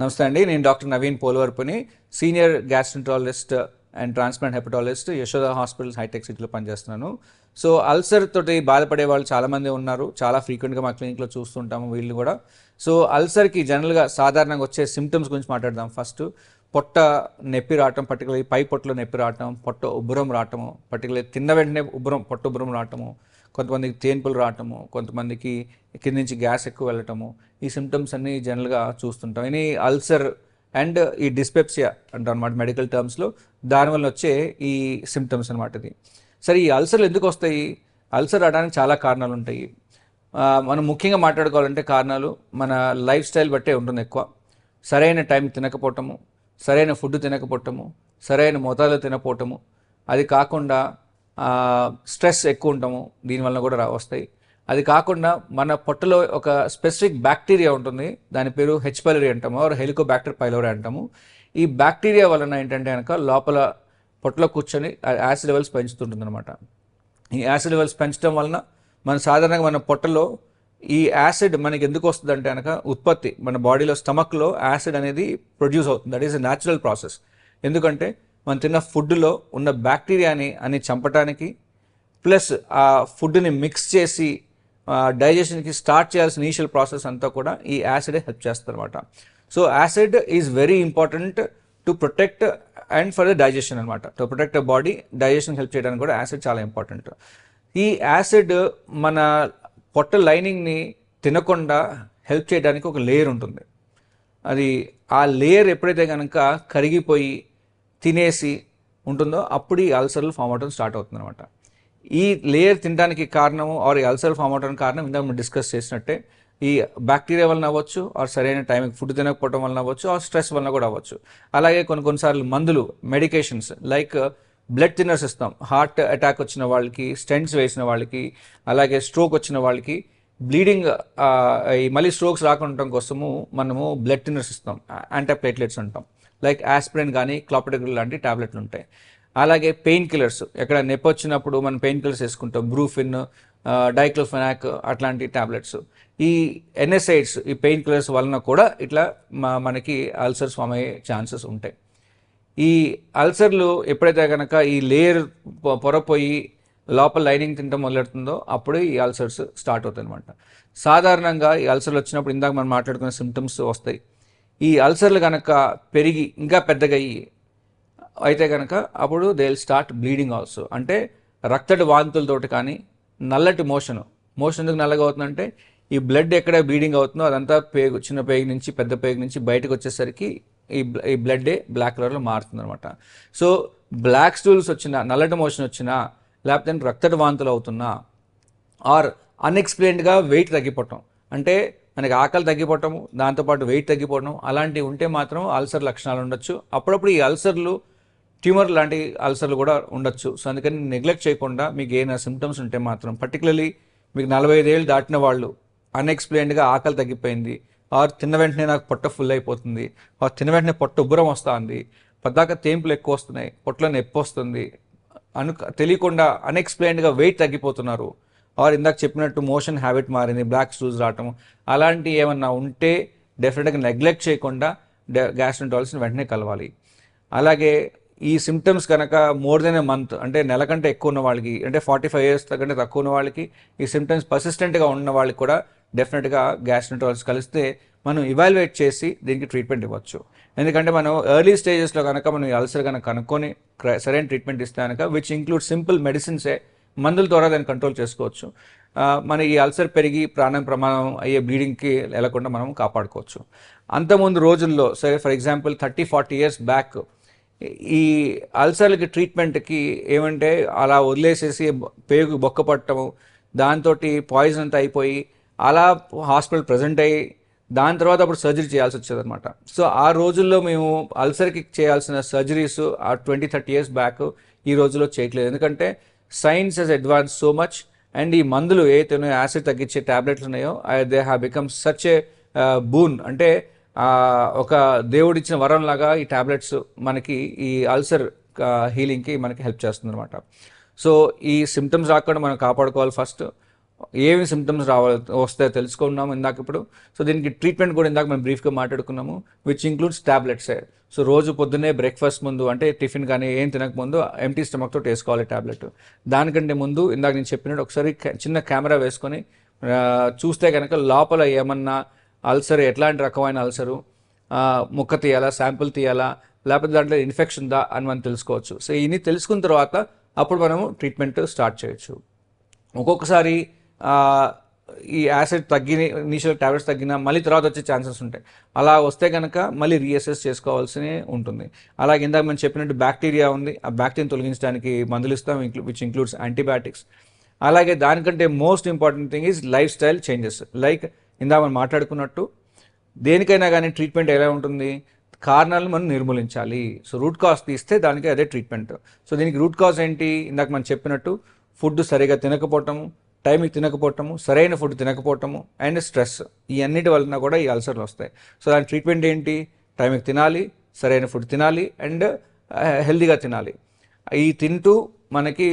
నమస్తే అండి నేను doctor Naveen పోలవరపుని senior gastroenterologist and transplant hepatologist Yashoda hospital hitech సిటీలో పనిచేస్తున్నాను. సో అల్సర్ తోటి బాధపడే వాళ్ళు చాలామంది ఉన్నారు చాలా ఫ్రీక్వెంట్గా మా క్లినిక్లో చూస్తుంటాము వీళ్ళు కూడా. సో అల్సర్కి జనరల్గా సాధారణంగా వచ్చే సిమ్టమ్స్ గురించి మాట్లాడదాం. ఫస్ట్ పొట్ట నొప్పి రావటం పర్టికులర్లీ పై పొట్టలో నొప్పి రావటం పొట్ట ఉబ్బరం రావటము పర్టికులర్ తిన్న వెంటనే ఉబ్బరం పొట్ట ఉబ్బరం రావటము కొంతమందికి తేన్పులు రావటము కొంతమందికి కింద నుంచి గ్యాస్ ఎక్కువ వెళ్ళటము ఈ సిమ్టమ్స్ అన్ని జనరల్గా చూస్తుంటాం. ఎనీ అల్సర్ అండ్ ఈ డిస్పెప్సియా అంటాం అనమాట మెడికల్ టర్మ్స్లో దానివల్ల వచ్చే ఈ సిమ్టమ్స్ అనమాట ఇది. సరే ఈ అల్సర్లు ఎందుకు వస్తాయి? అల్సర్ రావడానికి చాలా కారణాలు ఉంటాయి. మనం ముఖ్యంగా మాట్లాడుకోవాలంటే కారణాలు మన లైఫ్ స్టైల్ బట్టే ఉంటుంది ఎక్కువ. సరైన టైం తినకపోవటము సరైన ఫుడ్ తినకపోవటము సరైన మోతాదులో తినకపోవటము. అది కాకుండా స్ట్రెస్ ఎక్కువ ఉంటాము దీనివల్ల కూడా రా వస్తాయి అది కాకుండా మన పొట్టలో ఒక స్పెసిఫిక్ బ్యాక్టీరియా ఉంటుంది. దాని పేరు హెచ్ పైలరీ అంటాము ఆర్ హెలికోబ్యాక్టర్ పైలోరీ అంటాము. ఈ బ్యాక్టీరియా వలన ఏంటంటే కనుక లోపల పొట్టలో కూర్చొని యాసిడ్ లెవెల్స్ పెంచుతుంటుంది అనమాట ఈ యాసిడ్ లెవెల్స్ పెంచడం వలన మన సాధారణంగా మన పొట్టలో ఈ యాసిడ్ మనకి ఎందుకు వస్తుంది అంటే కనుక ఉత్పత్తి మన బాడీలో స్టమక్లో యాసిడ్ అనేది ప్రొడ్యూస్ అవుతుంది. That is a natural process. ఎందుకంటే మనం తిన్న ఫుడ్లో ఉన్న బ్యాక్టీరియాని అని చంపటానికి ప్లస్ ఆ ఫుడ్ని మిక్స్ చేసి డైజెషన్కి స్టార్ట్ చేయాల్సిన ఇనిషియల్ ప్రాసెస్ అంతా కూడా ఈ యాసిడే హెల్ప్ చేస్తుంది అనమాట so acid is very important to protect and for the digestion అనమాట to protect the body digestion help చేయడానికి కూడా యాసిడ్ చాలా ఇంపార్టెంట్. ఈ యాసిడ్ మన పొట్ట లైనింగ్ని తినకుండా హెల్ప్ చేయడానికి ఒక లేయర్ ఉంటుంది. అది ఆ లేయర్ ఎప్పుడైతే కనుక కరిగిపోయి తినేసి ఉంటుందో అప్పుడు ఈ అల్సర్లు ఫామ్ అవడం స్టార్ట్ అవుతుంది అనమాట ఈ లేయర్ తినడానికి కారణము ఆర్ ఈ అల్సర్ ఫామ్ అవడానికి కారణం ఇందాక మనం డిస్కస్ చేసినట్టే ఈ బ్యాక్టీరియా వలన అవ్వచ్చు ఆర్ సరైన టైంకి ఫుడ్ తినకపోవడం వలన అవ్వచ్చు ఆర్ స్ట్రెస్ వలన కూడా అవ్వచ్చు. అలాగే కొన్ని కొన్నిసార్లు మందులు మెడికేషన్స్ లైక్ బ్లడ్ థిన్నర్స్ ఇస్తాం. హార్ట్ అటాక్ వచ్చిన వాళ్ళకి స్టెంట్స్ వేసిన వాళ్ళకి అలాగే స్ట్రోక్ వచ్చిన వాళ్ళకి బ్లీడింగ్ ఈ మళ్ళీ స్ట్రోక్స్ రాకుండా ఉండటం కోసము మనము బ్లడ్ థిన్నర్స్ ఇస్తాం యాంటీప్లేట్లెట్స్ అంటాం. లైక్ ఆస్పిరిన్ కానీ క్లాపిడగ్రిల్ లాంటి టాబ్లెట్లు ఉంటాయి. అలాగే పెయిన్ కిల్లర్స్ ఎక్కడ నొప్పి వచ్చినప్పుడు మనం పెయిన్ కిల్లర్స్ వేసుకుంటాం. బ్రూఫిన్ డైక్లోఫెనాక్ అట్లాంటి టాబ్లెట్స్. ఈ ఎన్ఎస్ఐడ్స్ ఈ పెయిన్ కిల్లర్స్ వలన కూడా ఇట్లా మనకి అల్సర్స్ ఫామ్ అయ్యే ఛాన్సెస్ ఉంటాయి. ఈ అల్సర్లు ఎప్పుడైతే కనుక ఈ లేయర్ పొరపోయి లోపల లైనింగ్ తింటాం మొదలెడుతుందో అప్పుడు ఈ అల్సర్స్ స్టార్ట్ అవుతాయి అనమాట సాధారణంగా ఈ అల్సర్లు వచ్చినప్పుడు ఇందాక మనం మాట్లాడుకున్న సిమ్టమ్స్ వస్తాయి. ఈ అల్సర్లు కనుక పెరిగి ఇంకా పెద్దగా అయ్యి అయితే కనుక అప్పుడు they will start bleeding also అంటే రక్తటి వాంతులతోటి కానీ నల్లటి మోషన్. మోషన్ ఎందుకు నల్లగా అవుతుందంటే ఈ బ్లడ్ ఎక్కడ బ్లీడింగ్ అవుతుందో అదంతా పేగు చిన్న పేగు నుంచి పెద్ద పేగు నుంచి బయటకు వచ్చేసరికి ఈ ఈ బ్లడ్డే బ్లాక్ కలర్లో మారుతుంది అనమాట సో బ్లాక్ స్టూల్స్ వచ్చినా నల్లటి మోషన్ వచ్చినా లేకపోతే రక్తటి వాంతులు అవుతున్నా ఆర్ అన్ఎక్స్ప్లెయిన్డ్గా వెయిట్ తగ్గిపోవటం. అంటే మనకి ఆకలి తగ్గిపోవటము దాంతోపాటు వెయిట్ తగ్గిపోవడం అలాంటివి ఉంటే మాత్రం అల్సర్ లక్షణాలు ఉండొచ్చు. అప్పుడప్పుడు ఈ అల్సర్లు ట్యూమర్ లాంటి అల్సర్లు కూడా ఉండొచ్చు. సో అందుకని నెగ్లెక్ట్ చేయకుండా మీకు ఏమైనా సిమ్టమ్స్ ఉంటే మాత్రం పర్టికులర్లీ మీకు నలభై ఐదేళ్ళు దాటిన వాళ్ళు అన్ఎక్స్ప్లెయిన్డ్గా ఆకలి తగ్గిపోయింది ఆరు తిన్న వెంటనే నాకు పొట్ట ఫుల్ అయిపోతుంది ఆరు తిన్న వెంటనే పొట్ట ఉబ్బరం వస్తుంది పద్దాక తేంపులు ఎక్కువ వస్తున్నాయి పొట్టలో నొప్పి వస్తుంది అను తెలియకుండా అన్ఎక్స్ప్లెయిన్డ్గా వెయిట్ తగ్గిపోతున్నారు ఆర్ ఇందాక చెప్పినట్టు మోషన్ హ్యాబిట్ మారింది బ్లాక్ షూస్ రావటం అలాంటి ఏమన్నా ఉంటే డెఫినెట్గా నెగ్లెక్ట్ చేయకుండా గ్యాస్ట్రంటాలజిస్ట్ని వెంటనే కలవాలి. అలాగే ఈ సిమ్టమ్స్ కనుక మోర్ దెన్ ఏ మంత్ అంటే నెల కంటే ఎక్కువ ఉన్న వాళ్ళకి అంటే ఫార్టీ ఫైవ్ ఇయర్స్ కంటే తక్కువ ఉన్న వాళ్ళకి ఈ సిమ్టమ్స్ పర్సిస్టెంట్గా ఉన్న వాళ్ళకి కూడా డెఫినెట్గా గ్యాస్ట్రంటాలజిస్ట్ కలిస్తే మనం ఇవాల్యుయేట్ చేసి దీనికి ట్రీట్మెంట్ ఇవ్వచ్చు. ఎందుకంటే మనం ఎర్లీ స్టేజెస్లో కనుక మనం అల్సర్ కనుక కనుక్కొని సరైన ట్రీట్మెంట్ ఇస్తే కనుక విచ్ ఇంక్లూడ్ సింపుల్ మెడిసిన్సే మందుల ద్వారా దాన్ని కంట్రోల్ చేసుకోవచ్చు. మన ఈ అల్సర్ పెరిగి ప్రాణం ప్రమాదం అయ్యే బ్లీడింగ్కి వెళ్ళకుండా మనం కాపాడుకోవచ్చు. అంతకుముందు రోజుల్లో సరే for example thirty forty years back ఈ అల్సర్లకి ట్రీట్మెంట్కి ఏమంటే అలా వదిలేసేసి పేగు బొక్క పట్టడం దాంతో పాయిజన్ అంతా అయిపోయి అలా హాస్పిటల్ ప్రజెంట్ అయ్యి దాని తర్వాత అప్పుడు సర్జరీ చేయాల్సి వచ్చేది అనమాట సో ఆ రోజుల్లో మేము అల్సర్కి చేయాల్సిన సర్జరీస్ ఆ ట్వంటీ థర్టీ ఇయర్స్ బ్యాక్ ఈ రోజుల్లో చేయట్లేదు. ఎందుకంటే science has advance so much and ఈ మందులు ఏదైతే ఉన్నాయో యాసిడ్ తగ్గించే టాబ్లెట్లు ఉన్నాయో they have become such a boon అంటే ఒక దేవుడిచ్చిన వరం లాగా ఈ టాబ్లెట్స్ మనకి ఈ అల్సర్ హీలింగ్కి మనకి హెల్ప్ చేస్తుంది అనమాట సో ఈ సిమ్టమ్స్ రాకుండా మనం కాపాడుకోవాలి ఫస్ట్ ఏమి సిమ్టమ్స్ రావాలి వస్తాయో తెలుసుకున్నాము ఇందాక ఇప్పుడు. సో దీనికి ట్రీట్మెంట్ కూడా ఇందాక మేము బ్రీఫ్గా మాట్లాడుకున్నాము విచ్ ఇంక్లూడ్స్ టాబ్లెట్సే సో రోజు పొద్దున్నే బ్రేక్ఫాస్ట్ ముందు అంటే టిఫిన్ కానీ ఏం తినక ముందు ఎంటీ స్టమక్తో వేసుకోవాలి టాబ్లెట్ దానికంటే ముందు ఇందాక నేను చెప్పినట్టు ఒకసారి చిన్న కెమెరా వేసుకొని చూస్తే కనుక లోపల ఏమన్నా అల్సర్ ఎట్లాంటి రకమైన అల్సరు ముక్క తీయాలా శాంపుల్ తీయాలా లేకపోతే దాంట్లో ఇన్ఫెక్షన్ ఉందా అని మనం తెలుసుకోవచ్చు. సో ఇన్ని తెలుసుకున్న తర్వాత అప్పుడు మనము ట్రీట్మెంట్ స్టార్ట్ చేయొచ్చు. ఒక్కొక్కసారి ఈ యాసిడ్ తగ్గిన ఇనీషియల్ టాబ్లెట్స్ తగ్గినా మళ్ళీ తర్వాత వచ్చే ఛాన్సెస్ ఉంటాయి. అలా వస్తే కనుక మళ్ళీ రీఅసెస్ చేసుకోవాల్సి ఉంటుంది. అలాగే ఇందాక మనం చెప్పినట్టు బ్యాక్టీరియా ఉంది. ఆ బ్యాక్టీరియా తొలగించడానికి మందులు ఇస్తాం విచ్ ఇంక్లూడ్స్ యాంటీబయాటిక్స్ అలాగే దానికంటే most important thing is lifestyle changes like ఇందాక మనం మాట్లాడుకున్నట్టు దేనికైనా కానీ ట్రీట్మెంట్ ఎలా ఉంటుంది? కారణాలను మనం నిర్మూలించాలి. సో రూట్ కాజ్ తీస్తే దానికి అదే ట్రీట్మెంట్ సో దీనికి రూట్ కాజ్ ఏంటి? ఇందాక మనం చెప్పినట్టు ఫుడ్ సరిగా తినకపోవటం టైంకి తినకపోవటము సరైన ఫుడ్ తినకపోవటము అండ్ స్ట్రెస్ ఈ అన్నిటి వలన కూడా ఈ అల్సర్లు వస్తాయి. సో దాని ట్రీట్మెంట్ ఏంటి? టైంకి తినాలి సరైన ఫుడ్ తినాలి అండ్ హెల్దీగా తినాలి. ఈ తింటూ మనకి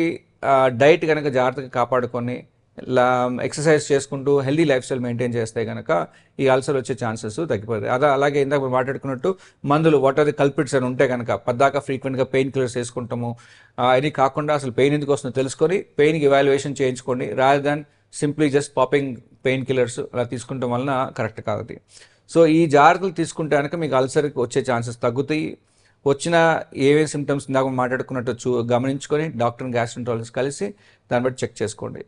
డైట్ కనుక జాగ్రత్తగా కాపాడుకొని ఎక్సర్సైజ్ చేసుకుంటూ హెల్దీ లైఫ్ స్టైల్ మెయింటైన్ చేస్తే కనుక ఈ అల్సర్ వచ్చే ఛాన్సెస్ తగ్గిపోతాయి. అదే అలాగే ఇందాక మనం మాట్లాడుకున్నట్టు మందులు వాట్ ఆర్ ది కల్పిట్స్ అని ఉంటే కనుక పద్దాక ఫ్రీక్వెంట్గా పెయిన్ కిల్లర్స్ వేసుకుంటాము అది కాకుండా అసలు పెయిన్ ఎందుకు వస్తుందో తెలుసుకొని పెయిన్కి ఇవాల్యుయేషన్ చేయించుకోండి. Rather than simply just popping painkillers అలా తీసుకుంటాం వలన కరెక్ట్ కాదు. సో ఈ జాగ్రత్తలు తీసుకుంటే కనుక మీకు అల్సర్కి వచ్చే ఛాన్సెస్ తగ్గుతాయి. వచ్చిన ఏవే సిమ్టమ్స్ ఇందాక మాట్లాడుకున్నట్టు చూ గమనించుకొని డాక్టర్ గ్యాస్ట్రంటాలజిస్ట్ కలిసి దాన్ని బట్టి చెక్ చేసుకోండి.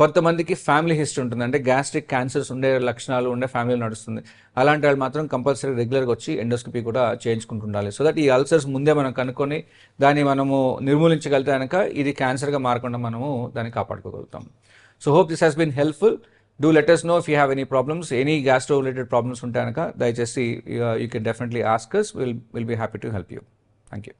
కొంతమందికి ఫ్యామిలీ హిస్టరీ ఉంటుంది. అంటే గ్యాస్ట్రిక్ క్యాన్సర్స్ ఉండే లక్షణాలు ఉండే ఫ్యామిలీ నడుస్తుంది. అలాంటి వాళ్ళు మాత్రం కంపల్సరీ రెగ్యులర్గా వచ్చి ఎండోస్కోపీ కూడా చేయించుకుంటుండాలి. సో దట్ ఈ అల్సర్స్ ముందే మనం కనుక్కొని దాన్ని మనము నిర్మూలించగలిగితే కనుక ఇది క్యాన్సర్గా మారకుండా మనము దాన్ని కాపాడుకోగలుగుతాం. So hope this has been helpful. Do let know know if you have any any gastro related problems ఉంటే కనుక దయచేసి you can definitely ask us will will be happy to help you thank you